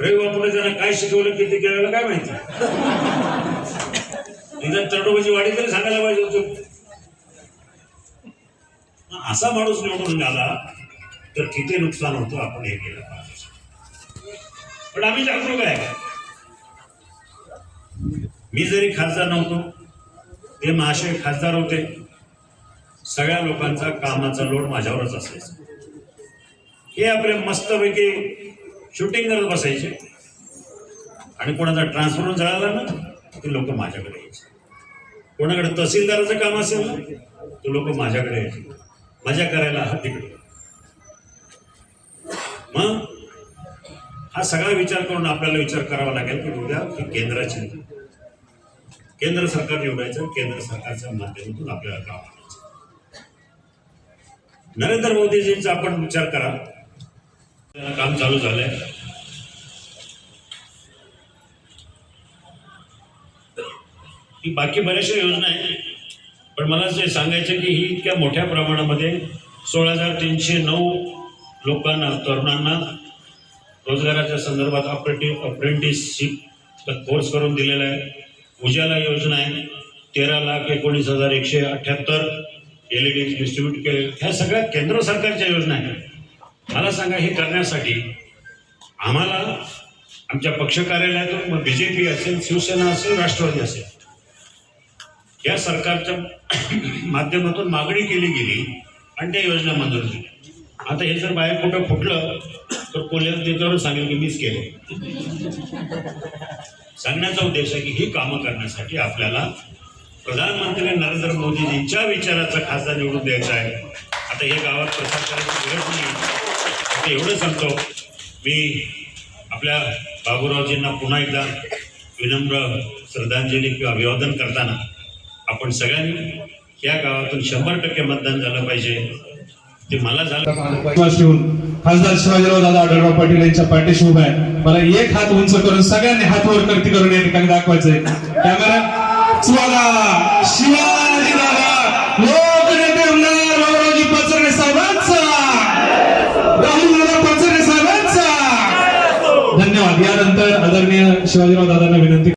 रे बापूने त्यांना काय शिकवलं किती केलेलं काय माहिती? निदान तर्डोबाची वाडी तरी सांगायला पाहिजे होतं. असा माणूस निवडून आला तर किती नुकसान होतं आपण हे केलं पाहिजे. पण आम्ही जागरूक आहे. मी जरी खासदार नव्हतो ते महाशय खासदार होते. सगळ्या लोकांचा कामाचा लोड माझ्यावरच असायचा. हे आपले मस्तपैकी शूटिंग करत बसायचे. आणि कोणाचा ट्रान्सफर झाला ना ते लोक माझ्याकडे यायचे. कोणाकडे तहसीलदाराचं काम असेल ना ते लोक माझ्याकडे यायचे. मजा करायला हा तिकडे. मग हा सगळा विचार करून आपल्याला विचार करावा लागेल की उद्या ही केंद्राची केंद्र सरकार निवडायचं केंद्र सरकारच्या माध्यमातून आपल्याला काम करायचं. नरेंद्र मोदीजींचा आपण विचार करा. काम चालू झालंय. बाकी बऱ्याचशा योजना आहेत. पण मला जे सांगायचं की ही इतक्या मोठ्या प्रमाणामध्ये सोळा हजार तीनशे नऊ लोकांना तरुणांना रोजगाराच्या संदर्भात ऑपरेटिव्ह अप्रेंटिसशिप कोर्स करून दिलेला आहे. उजाला योजना आहे. तेरा लाख एकोणीस हजार एकशे अठ्ठ्याहत्तर एल ई डी डिस्ट्रीब्यूट केले. ह्या सगळ्या केंद्र सरकारच्या योजना आहेत. मला सांगा हे करण्यासाठी आम्हाला आमच्या पक्ष कार्यालयातून मग बी जे पी असेल शिवसेना असेल राष्ट्रवादी असेल या सरकारच्या माध्यमातून मागणी केली गेली आणि त्या योजना मंजूर झाल्या. आता हे जर बाहेर कुठं फुटलं तर कोल्ह्याला त्याच्यावर सांगेल की मीच केलं. सांगण्याचा उद्देश आहे की ही कामं करण्यासाठी आपल्याला प्रधानमंत्री नरेंद्र मोदीजींच्या विचाराचा खासदार निवडून द्यायचा आहे. आता हे गावात प्रसार करायची गरज नाही. मी एवढं सांगतो मी आपल्या बाबूरावजींना पुन्हा एकदा विनम्र श्रद्धांजली किंवा अभिवादन करताना आपण सगळ्यांनी या गावातून शंभर टक्के मतदान झालं पाहिजे. ते मला झालं. विश्वास ठेवून खासदार शिवाजीराव दादा आढळराव पाटील यांच्या पाठीशी उभा आहे. मला एक हात उंच करून सगळ्यांनी हात वर करती करून या ठिकाणी दाखवायचंय. कॅमेरा स्वागा शिवाजी दादा! हो! धन्यवाद. यानंतर आदरणीय शिवाजीराव दादांना विनंती